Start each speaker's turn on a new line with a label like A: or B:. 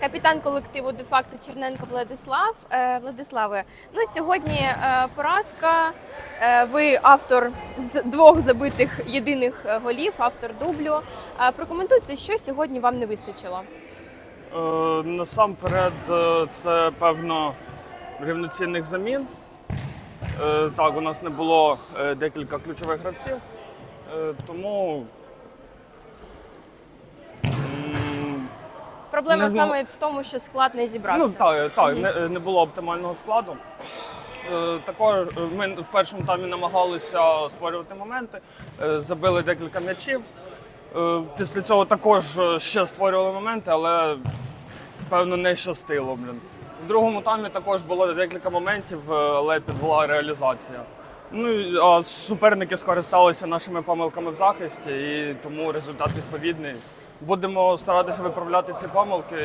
A: капітан колективу де-факто Черненко Владислав. Е, Владиславе, ну сьогодні е, поразка. Е, ви автор з двох забитих єдиних голів, автор дублю. Прокоментуйте, що сьогодні вам не вистачило.
B: Насамперед, це певно рівноцінних замін. Так, у нас не було декілька ключових гравців, тому.
A: Проблема
B: Не
A: саме в тому, що склад не зібрався.
B: Ну так, так не, не було оптимального складу. Е, Також е, ми в першому таймі намагалися створювати моменти, е, забили декілька м'ячів. Після цього також ще створювали моменти, але певно не щастило. Блін. В другому таймі також було декілька моментів, але підвела реалізація. Ну а суперники скористалися нашими помилками в захисті, і тому результат відповідний. Будемо старатися виправляти ці помилки